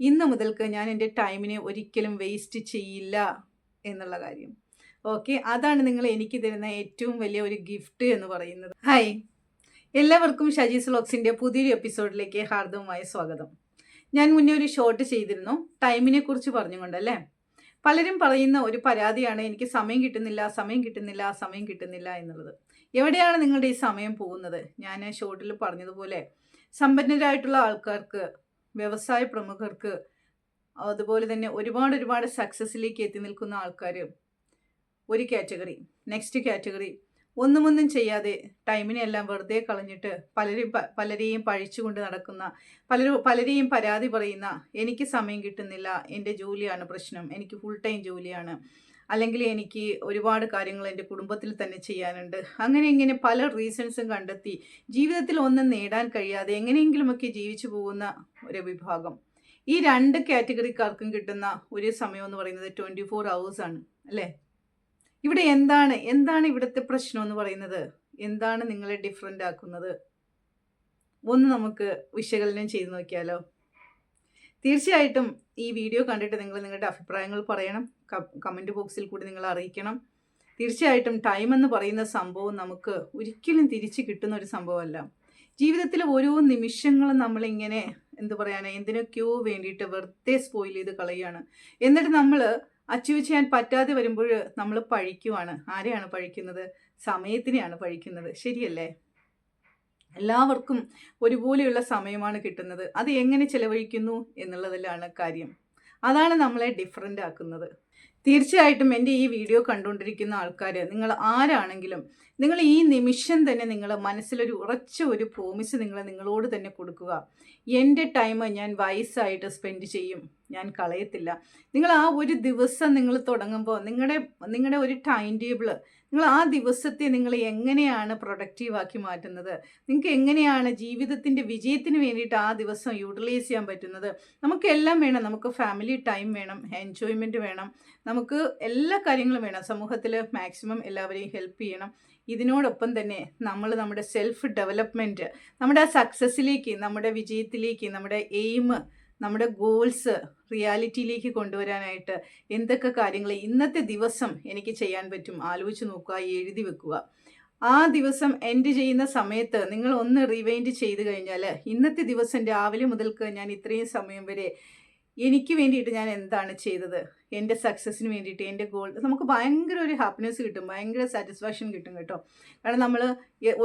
ഇന്ന് മുതൽക്ക് ഞാൻ എന്റെ ടൈമിനെ ഒരിക്കലും വേസ്റ്റ് ചെയ്യില്ല എന്നുള്ള കാര്യം. ഓക്കെ അതാണ് നിങ്ങൾ എനിക്ക് തരുന്ന ഏറ്റവും വലിയ ഒരു ഗിഫ്റ്റ് എന്ന് പറയുന്നത്. ഹായ് എല്ലാവർക്കും ഷജീസ് സ്ലോക്സിന്റെ പുതിയൊരു എപ്പിസോഡിലേക്ക് ഹാർദവുമായ സ്വാഗതം. ഞാൻ മുന്നേ ഒരു ഷോർട്ട് ചെയ്തിരുന്നു. ടൈമിനെ കുറിച്ച് പറഞ്ഞുകൊണ്ടല്ലേ പലരും പറയുന്ന ഒരു പരാതിയാണ് എനിക്ക് സമയം കിട്ടുന്നില്ല സമയം കിട്ടുന്നില്ല സമയം കിട്ടുന്നില്ല എന്നുള്ളത്. എവിടെയാണ് നിങ്ങളുടെ ഈ സമയം പോകുന്നത്? ഞാൻ ഷോർട്ടിൽ പറഞ്ഞതുപോലെ സമ്പന്നരായിട്ടുള്ള ആൾക്കാർക്ക് വ്യവസായ പ്രമുഖർക്ക് അതുപോലെ തന്നെ ഒരുപാട് ഒരുപാട് സക്സസ്സിലേക്ക് എത്തി നിൽക്കുന്ന ആൾക്കാർ ഒരു കാറ്റഗറി നെക്സ്റ്റ് കാറ്റഗറി ഒന്നുമൊന്നും ചെയ്യാതെ ടൈമിനെ എല്ലാം വെറുതെ കളഞ്ഞിട്ട് പലരും പലരെയും പഴിച്ചുകൊണ്ട് നടക്കുന്ന പലരും പലരെയും പരാതി പറയുന്ന എനിക്ക് സമയം കിട്ടുന്നില്ല എന്റെ ജോലിയാണ് പ്രശ്നം എനിക്ക് ഫുൾ ടൈം ജോലിയാണ്. അല്ലെങ്കിൽ എനിക്ക് ഒരുപാട് കാര്യങ്ങൾ എന്റെ കുടുംബത്തിൽ തന്നെ ചെയ്യാനുണ്ട്. അങ്ങനെ ഇങ്ങനെ പല റീസൺസും കണ്ടെത്തി ജീവിതത്തിൽ ഒന്നും നേടാൻ കഴിയാതെ എങ്ങനെയെങ്കിലുമൊക്കെ ജീവിച്ചു പോകുന്ന ഒരു വിഭാഗം. ഈ രണ്ട് കാറ്റഗറിക്കാർക്കും കിട്ടുന്ന ഒരു സമയം എന്ന് പറയുന്നത് ട്വന്റി ഫോർ ആണ് അല്ലേ? ഇവിടെ എന്താണ് എന്താണ് ഇവിടുത്തെ പ്രശ്നം എന്ന് പറയുന്നത്? എന്താണ് നിങ്ങളെ ഡിഫറെന്റ് ആക്കുന്നത്? ഒന്ന് നമുക്ക് വിശകലനം ചെയ്ത് നോക്കിയാലോ? തീർച്ചയായിട്ടും ഈ വീഡിയോ കണ്ടിട്ട് നിങ്ങൾ നിങ്ങളുടെ അഭിപ്രായങ്ങൾ പറയണം. കമന്റ് ബോക്സിൽ കൂടി നിങ്ങൾ അറിയിക്കണം. തീർച്ചയായിട്ടും ടൈം എന്ന് പറയുന്ന സംഭവം നമുക്ക് ഒരിക്കലും തിരിച്ചു കിട്ടുന്ന ഒരു സംഭവമല്ല. ജീവിതത്തിലെ ഓരോ നിമിഷങ്ങളും നമ്മളിങ്ങനെ എന്ത് പറയാനാ എന്തിനൊക്കെയോ വേണ്ടിയിട്ട് വെറുതെ സ്പോയിൽ ചെയ്ത് കളയുകയാണ്. എന്നിട്ട് നമ്മൾ അച്ചീവ് ചെയ്യാൻ പറ്റാതെ വരുമ്പോൾ നമ്മൾ പഴിക്കുവാണ്. ആരെയാണ് പഴിക്കുന്നത്? സമയത്തിനെയാണ് പഴിക്കുന്നത്. ശരിയല്ലേ? എല്ലാവർക്കും ഒരുപോലെയുള്ള സമയമാണ് കിട്ടുന്നത്. അത് എങ്ങനെ ചിലവഴിക്കുന്നു എന്നുള്ളതിലാണ് കാര്യം. അതാണ് നമ്മളെ ഡിഫറെന്റ് ആക്കുന്നത്. തീർച്ചയായിട്ടും എന്റെ ഈ വീഡിയോ കണ്ടുകൊണ്ടിരിക്കുന്ന ആൾക്കാർ നിങ്ങൾ ആരാണെങ്കിലും നിങ്ങൾ ഈ നിമിഷം തന്നെ നിങ്ങൾ മനസ്സിലൊരു ഉറച്ച ഒരു പ്രോമിസ് നിങ്ങൾ നിങ്ങളോട് തന്നെ കൊടുക്കുക. എന്റെ ടൈം ഞാൻ വയസ്സായിട്ട് സ്പെൻഡ് ചെയ്യും. ഞാൻ കളയത്തില്ല. നിങ്ങൾ ആ ഒരു ദിവസം നിങ്ങൾ തുടങ്ങുമ്പോൾ നിങ്ങളുടെ നിങ്ങളുടെ ഒരു ടൈം ടേബിൾ നിങ്ങൾ ആ ദിവസത്തെ നിങ്ങൾ എങ്ങനെയാണ് പ്രൊഡക്റ്റീവാക്കി മാറ്റുന്നത്? നിങ്ങൾക്ക് എങ്ങനെയാണ് ജീവിതത്തിന്റെ വിജയത്തിന് വേണ്ടിയിട്ട് ആ ദിവസം യൂട്ടിലൈസ് ചെയ്യാൻ പറ്റുന്നത്? നമുക്കെല്ലാം വേണം. നമുക്ക് ഫാമിലി ടൈം വേണം എൻജോയ്മെന്റ് വേണം. നമുക്ക് എല്ലാ കാര്യങ്ങളും വേണം. സമൂഹത്തിൽ മാക്സിമം എല്ലാവരെയും ഹെൽപ്പ് ചെയ്യണം. ഇതിനോടൊപ്പം തന്നെ നമ്മൾ നമ്മുടെ സെൽഫ് ഡെവലപ്മെന്റ് നമ്മുടെ ആ സക്സസ്സിലേക്ക് നമ്മുടെ വിജയത്തിലേക്ക് നമ്മുടെ എയിം നമ്മുടെ ഗോൾസ് റിയാലിറ്റിയിലേക്ക് കൊണ്ടുവരാനായിട്ട് എന്തൊക്കെ കാര്യങ്ങൾ ഇന്നത്തെ ദിവസം എനിക്ക് ചെയ്യാൻ പറ്റും? ആലോചിച്ച് നോക്കുക എഴുതി വെക്കുക. ആ ദിവസം എൻഡ് ചെയ്യുന്ന സമയത്ത് നിങ്ങൾ ഒന്ന് റിവൈൻഡ് ചെയ്ത് കഴിഞ്ഞാൽ ഇന്നത്തെ ദിവസം രാവിലെ മുതൽക്ക് ഞാൻ ഇത്രയും സമയം വരെ എനിക്ക് വേണ്ടിയിട്ട് ഞാൻ എന്താണ് ചെയ്തത്? എന്റെ സക്സസ്സിന് വേണ്ടിയിട്ട് എന്റെ ഗോൾ നമുക്ക് ഭയങ്കര ഒരു ഹാപ്പിനെസ് കിട്ടും ഭയങ്കര സാറ്റിസ്ഫാക്ഷൻ കിട്ടും കേട്ടോ. കാരണം നമ്മൾ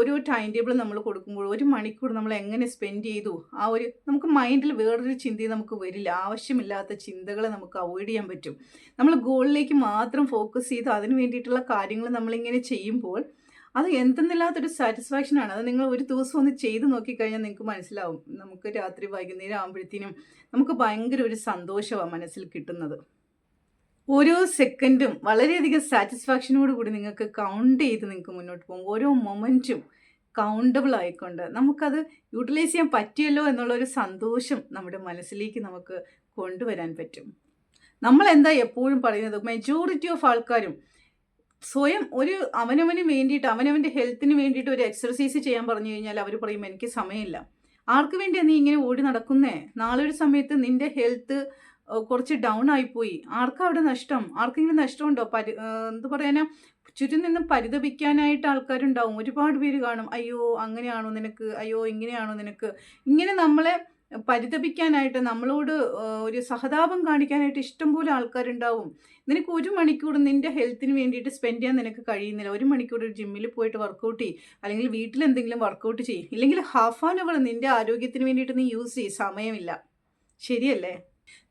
ഒരു ടൈം ടേബിൾ നമ്മൾ കൊടുക്കുമ്പോൾ ഒരു മണിക്കൂർ നമ്മൾ എങ്ങനെ സ്പെൻഡ് ചെയ്തു ആ ഒരു നമുക്ക് മൈൻഡിൽ വേറൊരു ചിന്തയും നമുക്ക് വരില്ല. ആവശ്യമില്ലാത്ത ചിന്തകളെ നമുക്ക് അവോയ്ഡ് ചെയ്യാൻ പറ്റും. നമ്മൾ ഗോളിലേക്ക് മാത്രം ഫോക്കസ് ചെയ്ത് അതിന് വേണ്ടിയിട്ടുള്ള കാര്യങ്ങൾ നമ്മളിങ്ങനെ ചെയ്യുമ്പോൾ അത് എന്തെന്നില്ലാത്തൊരു സാറ്റിസ്ഫാക്ഷൻ ആണ്. അത് നിങ്ങൾ ഒരു ദിവസം ഒന്ന് ചെയ്ത് നോക്കിക്കഴിഞ്ഞാൽ നിങ്ങൾക്ക് മനസ്സിലാവും. നമുക്ക് രാത്രി വൈകുന്നേരം ആകുമ്പോഴത്തേനും നമുക്ക് ഭയങ്കര ഒരു സന്തോഷമാണ് മനസ്സിൽ കിട്ടുന്നത്. ഓരോ സെക്കൻഡും വളരെയധികം സാറ്റിസ്ഫാക്ഷനോട് കൂടി നിങ്ങൾക്ക് കൗണ്ട് ചെയ്ത് നിങ്ങൾക്ക് മുന്നോട്ട് പോകും. ഓരോ മൊമെന്റും കൗണ്ടബിൾ ആയിക്കൊണ്ട് നമുക്കത് യൂട്ടിലൈസ് ചെയ്യാൻ പറ്റിയല്ലോ എന്നുള്ളൊരു സന്തോഷം നമ്മുടെ മനസ്സിലേക്ക് നമുക്ക് കൊണ്ടുവരാൻ പറ്റും. നമ്മൾ എന്താ എപ്പോഴും പറയുന്നത്? മെജോറിറ്റി ഓഫ് ആൾക്കാരും സ്വയം ഒരു അവനവന് വേണ്ടിയിട്ട് അവനവന്റെ ഹെൽത്തിന് വേണ്ടിയിട്ട് ഒരു എക്സർസൈസ് ചെയ്യാൻ പറഞ്ഞു കഴിഞ്ഞാൽ അവർ പറയും എനിക്ക് സമയമില്ല. ആർക്ക് വേണ്ടിയാണ് നീ ഇങ്ങനെ ഓടി നടക്കുന്നേ? നാളെ ഒരു സമയത്ത് നിന്റെ ഹെൽത്ത് കുറച്ച് ഡൗൺ ആയിപ്പോയി. ആർക്കാ അവിടെ നഷ്ടം? ആർക്കെങ്കിലും നഷ്ടമുണ്ടോ? പരി എന്ത് പറയാനാ? ചുറ്റും നിന്ന് പരിതപിക്കാനായിട്ട് ആൾക്കാരുണ്ടാവും. ഒരുപാട് പേര് കാണും അയ്യോ അങ്ങനെയാണോ നിനക്ക്? അയ്യോ ഇങ്ങനെയാണോ നിനക്ക്? ഇങ്ങനെ നമ്മളെ പരിതപിക്കാനായിട്ട് നമ്മളോട് ഒരു സഹതാപം കാണിക്കാനായിട്ട് ഇഷ്ടംപോലെ ആൾക്കാരുണ്ടാവും. നിനക്ക് ഒരു മണിക്കൂർ നിന്റെ ഹെൽത്തിന് വേണ്ടിയിട്ട് സ്പെൻഡ് ചെയ്യാൻ നിനക്ക് കഴിയുന്നില്ല. ഒരു മണിക്കൂർ ഒരു ജിമ്മിൽ പോയിട്ട് വർക്കൗട്ട് ചെയ്യും. അല്ലെങ്കിൽ വീട്ടിൽ എന്തെങ്കിലും വർക്കൗട്ട് ചെയ്യും. ഇല്ലെങ്കിൽ ഹാഫ് ആൻ അവർ നിന്റെ ആരോഗ്യത്തിന് വേണ്ടിയിട്ട് നീ യൂസ് ചെയ്യും. സമയമില്ല. ശരിയല്ലേ?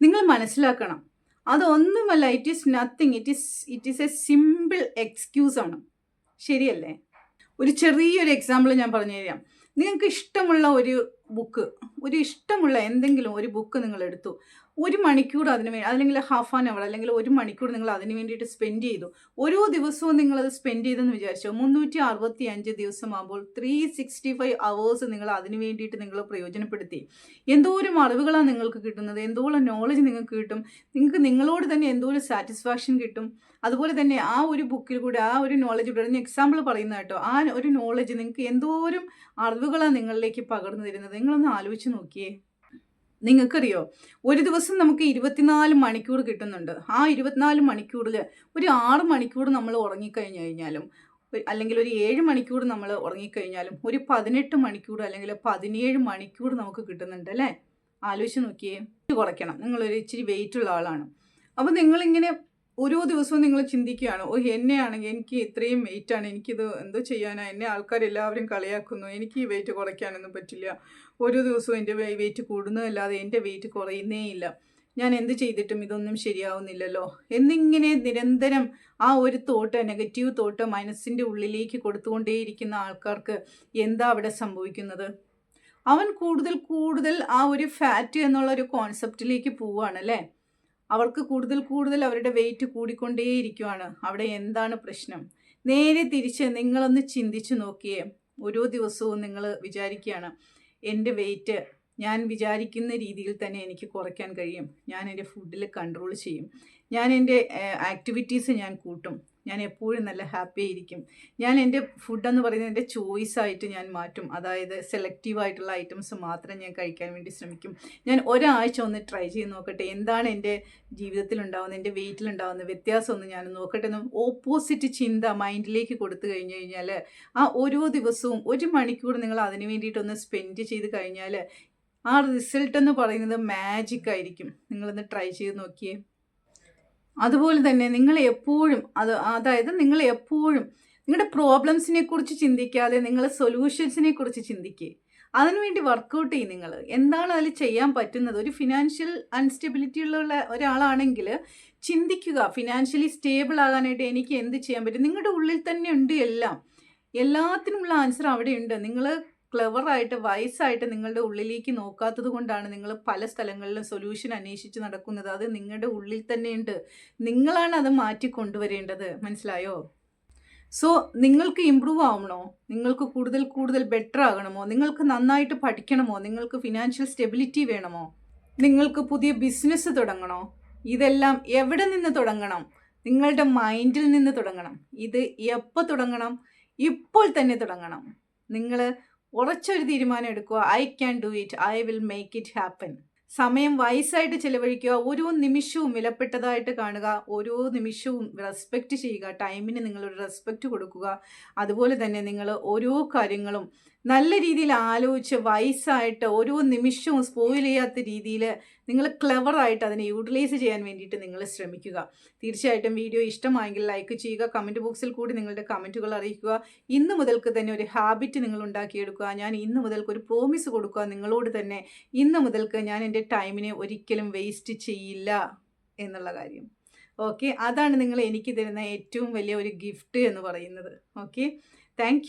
നിങ്ങൾ മനസ്സിലാക്കണം. അതൊന്നുമല്ല it is nothing it is it is a simple excuse ആണ്. ശരിയല്ലേ? ഒരു ചെറിയൊരു എക്സാമ്പിൾ ഞാൻ പറഞ്ഞു തരാം നിങ്ങൾക്ക് ഇഷ്ടമുള്ള ഒരു ബുക്ക് ഒരു ഇഷ്ടമുള്ള എന്തെങ്കിലും ഒരു ബുക്ക് നിങ്ങൾ എടുത്തു ഒരു മണിക്കൂർ അതിന് വേണ്ടി അല്ലെങ്കിൽ ഹാഫ് ആൻ അവർ അല്ലെങ്കിൽ ഒരു മണിക്കൂർ നിങ്ങൾ അതിന് വേണ്ടിയിട്ട് സ്പെൻഡ് ചെയ്തു. ഓരോ ദിവസവും നിങ്ങളത് സ്പെൻഡ് ചെയ്തെന്ന് വിചാരിച്ചോ? മുന്നൂറ്റി അറുപത്തി അഞ്ച് ദിവസമാകുമ്പോൾ ത്രീ സിക്സ്റ്റി ഫൈവ് അവേഴ്സ് നിങ്ങൾ അതിന് വേണ്ടിയിട്ട് നിങ്ങൾ പ്രയോജനപ്പെടുത്തി. എന്തോരം അറിവുകളാണ് നിങ്ങൾക്ക് കിട്ടുന്നത്? എന്തോളം നോളജ് നിങ്ങൾക്ക് കിട്ടും? നിങ്ങൾക്ക് നിങ്ങളോട് തന്നെ എന്തോരം സാറ്റിസ്ഫാക്ഷൻ കിട്ടും? അതുപോലെ തന്നെ ആ ഒരു ബുക്കിൽ കൂടെ ആ ഒരു നോളജ് കൂടെ ഞാൻ എക്സാമ്പിൾ പറയുന്ന കേട്ടോ. ആ ഒരു നോളജ് നിങ്ങൾക്ക് എന്തോരം അറിവുകളാണ് നിങ്ങളിലേക്ക് പകർന്നു തരുന്നത്? നിങ്ങളൊന്ന് ആലോചിച്ച് നോക്കിയേ. നിങ്ങൾക്കറിയോ? ഒരു ദിവസം നമുക്ക് ഇരുപത്തിനാല് മണിക്കൂർ കിട്ടുന്നുണ്ട്. ആ ഇരുപത്തിനാല് മണിക്കൂറിൽ ഒരു ആറ് മണിക്കൂർ നമ്മൾ ഉറങ്ങിക്കഴിഞ്ഞു കഴിഞ്ഞാലും അല്ലെങ്കിൽ ഒരു ഏഴ് മണിക്കൂർ നമ്മൾ ഉറങ്ങിക്കഴിഞ്ഞാലും ഒരു പതിനെട്ട് മണിക്കൂർ അല്ലെങ്കിൽ പതിനേഴ് മണിക്കൂർ നമുക്ക് കിട്ടുന്നുണ്ട് അല്ലേ? ആലോചിച്ച് നോക്കിയേ. കുറയ്ക്കണം. നിങ്ങളൊരു ഇച്ചിരി വെയിറ്റ് ഉള്ള ആളാണ്. അപ്പോൾ നിങ്ങളിങ്ങനെ ഓരോ ദിവസവും നിങ്ങൾ ചിന്തിക്കുകയാണ് ഓ എന്നെയാണെങ്കിൽ എനിക്ക് ഇത്രയും വെയിറ്റാണ് എനിക്കിത് എന്തോ ചെയ്യാനാണ് എന്നെ ആൾക്കാരെല്ലാവരും കളിയാക്കുന്നു എനിക്ക് ഈ വെയിറ്റ് കുറയ്ക്കാനൊന്നും പറ്റില്ല ഓരോ ദിവസവും എന്റെ വെയിറ്റ് കൂടുന്നതല്ലാതെ എന്റെ വെയിറ്റ് കുറയുന്നേ ഇല്ല ഞാൻ എന്ത് ചെയ്തിട്ടും ഇതൊന്നും ശരിയാവുന്നില്ലല്ലോ എന്നിങ്ങനെ നിരന്തരം ആ ഒരു തോട്ട് നെഗറ്റീവ് തോട്ട് മനസ്സിന്റെ ഉള്ളിലേക്ക് കൊടുത്തുകൊണ്ടേയിരിക്കുന്ന ആൾക്കാർക്ക് എന്താ അവിടെ സംഭവിക്കുന്നത്? അവൻ കൂടുതൽ കൂടുതൽ ആ ഒരു ഫാറ്റ് എന്നുള്ള ഒരു കോൺസെപ്റ്റിലേക്ക് പോവുകയാണ് അല്ലേ അവർക്ക് കൂടുതൽ കൂടുതൽ അവരുടെ വെയിറ്റ് കൂടിക്കൊണ്ടേയിരിക്കുവാണ്. അവിടെ എന്താണ് പ്രശ്നം? നേരെ തിരിച്ച് നിങ്ങളൊന്ന് ചിന്തിച്ചു നോക്കിയേ. ഓരോ ദിവസവും നിങ്ങൾ വിചാരിക്കുകയാണ് എന്റെ വെയിറ്റ് ഞാൻ വിചാരിക്കുന്ന രീതിയിൽ തന്നെ എനിക്ക് കുറയ്ക്കാൻ കഴിയും. ഞാൻ എന്റെ ഫുഡിൽ കൺട്രോൾ ചെയ്യും. ഞാൻ എന്റെ ആക്ടിവിറ്റീസ് ഞാൻ കൂട്ടും. ഞാൻ എപ്പോഴും നല്ല ഹാപ്പി ആയിരിക്കും. ഞാൻ എന്റെ ഫുഡെന്ന് പറയുന്നത് എന്റെ ചോയ്സ് ആയിട്ട് ഞാൻ മാറ്റും. അതായത് സെലക്റ്റീവ് ആയിട്ടുള്ള ഐറ്റംസ് മാത്രം ഞാൻ കഴിക്കാൻ വേണ്ടി ശ്രമിക്കും. ഞാൻ ഒരാഴ്ച ഒന്ന് ട്രൈ ചെയ്ത് നോക്കട്ടെ. എന്താണ് എന്റെ ജീവിതത്തിൽ ഉണ്ടാകുന്നത് എന്റെ വെയിറ്റിൽ ഉണ്ടാകുന്ന വ്യത്യാസം ഒന്ന് ഞാൻ നോക്കട്ടെ എന്ന് ഓപ്പോസിറ്റ് ചിന്ത മൈൻഡിലേക്ക് കൊടുത്തു കഴിഞ്ഞു കഴിഞ്ഞാൽ ആ ഓരോ ദിവസവും ഒരു മണിക്കൂർ നിങ്ങൾ അതിന് വേണ്ടിയിട്ടൊന്ന് സ്പെൻഡ് ചെയ്ത് കഴിഞ്ഞാൽ ആ റിസൾട്ട് എന്ന് പറയുന്നത് മാജിക് ആയിരിക്കും. നിങ്ങളൊന്ന് ട്രൈ ചെയ്ത് നോക്കിയേ. അതുപോലെ തന്നെ നിങ്ങൾ എപ്പോഴും അത് അതായത് നിങ്ങൾ എപ്പോഴും നിങ്ങളുടെ പ്രോബ്ലംസിനെ കുറിച്ച് ചിന്തിക്കാതെ നിങ്ങൾ സൊല്യൂഷൻസിനെ കുറിച്ച് ചിന്തിക്കുക അതിനുവേണ്ടി വർക്കൗട്ട് ചെയ്യും നിങ്ങൾ എന്താണ് അതിൽ ചെയ്യാൻ പറ്റുന്നത്? ഒരു ഫിനാൻഷ്യൽ അൺസ്റ്റെബിലിറ്റി ഉള്ള ഒരാളാണെങ്കിൽ ചിന്തിക്കുക. ഫിനാൻഷ്യലി സ്റ്റേബിൾ ആകാനായിട്ട് എനിക്ക് എന്ത് ചെയ്യാൻ പറ്റും? നിങ്ങളുടെ ഉള്ളിൽ തന്നെ ഉണ്ട് എല്ലാം. എല്ലാത്തിനുമുള്ള ആൻസർ അവിടെയുണ്ട്. നിങ്ങൾ ക്ലെവറായിട്ട് വയസ്സായിട്ട് നിങ്ങളുടെ ഉള്ളിലേക്ക് നോക്കാത്തത് കൊണ്ടാണ് നിങ്ങൾ പല സ്ഥലങ്ങളിലും സൊല്യൂഷൻ അന്വേഷിച്ച് നടക്കുന്നത്. അത് നിങ്ങളുടെ ഉള്ളിൽ തന്നെയുണ്ട്. നിങ്ങളാണ് അത് മാറ്റി കൊണ്ടുവരേണ്ടത്. മനസ്സിലായോ? സോ നിങ്ങൾക്ക് ഇമ്പ്രൂവ് ആവണോ? നിങ്ങൾക്ക് കൂടുതൽ കൂടുതൽ ബെറ്റർ ആകണമോ? നിങ്ങൾക്ക് നന്നായിട്ട് പഠിക്കണമോ? നിങ്ങൾക്ക് ഫിനാൻഷ്യൽ സ്റ്റെബിലിറ്റി വേണമോ? നിങ്ങൾക്ക് പുതിയ ബിസിനസ് തുടങ്ങണോ? ഇതെല്ലാം എവിടെ നിന്ന് തുടങ്ങണം? നിങ്ങളുടെ മൈൻഡിൽ നിന്ന് തുടങ്ങണം. ഇത് എപ്പോൾ തുടങ്ങണം? ഇപ്പോൾ തന്നെ തുടങ്ങണം. നിങ്ങൾ ഉറച്ചൊരു തീരുമാനം എടുക്കുക. I can do it I will make it happen സമയം വയസ്സായിട്ട് ചിലവഴിക്കുക. ഓരോ നിമിഷവും വിലപ്പെട്ടതായിട്ട് കാണുക. ഓരോ നിമിഷവും റെസ്പെക്റ്റ് ചെയ്യുക. ടൈമിന് നിങ്ങളൊരു റെസ്പെക്റ്റ് കൊടുക്കുക. അതുപോലെ തന്നെ നിങ്ങൾ ഓരോ കാര്യങ്ങളും നല്ല രീതിയിൽ ആലോചിച്ച് വയസ്സായിട്ട് ഓരോ നിമിഷവും സ്പോയിൽ ചെയ്യാത്ത രീതിയിൽ നിങ്ങൾ ക്ലെവറായിട്ട് അതിനെ യൂട്ടിലൈസ് ചെയ്യാൻ വേണ്ടിയിട്ട് നിങ്ങൾ ശ്രമിക്കുക. തീർച്ചയായിട്ടും വീഡിയോ ഇഷ്ടമായെങ്കിൽ ലൈക്ക് ചെയ്യുക കമന്റ് ബോക്സിൽ കൂടി നിങ്ങളുടെ കമന്റുകൾ അറിയിക്കുക. ഇന്ന് മുതൽക്ക് തന്നെ ഒരു ഹാബിറ്റ് നിങ്ങൾ ഉണ്ടാക്കിയെടുക്കുക. ഞാൻ ഇന്ന് മുതൽക്ക് ഒരു പ്രോമിസ് കൊടുക്കുക നിങ്ങളോട് തന്നെ. ഇന്ന് മുതൽക്ക് ഞാൻ എന്റെ ടൈമിനെ ഒരിക്കലും വേസ്റ്റ് ചെയ്യില്ല എന്നുള്ള കാര്യം. ഓക്കെ അതാണ് നിങ്ങൾ എനിക്ക് തരുന്ന ഏറ്റവും വലിയ ഒരു ഗിഫ്റ്റ് എന്ന് പറയുന്നത്. Okay thank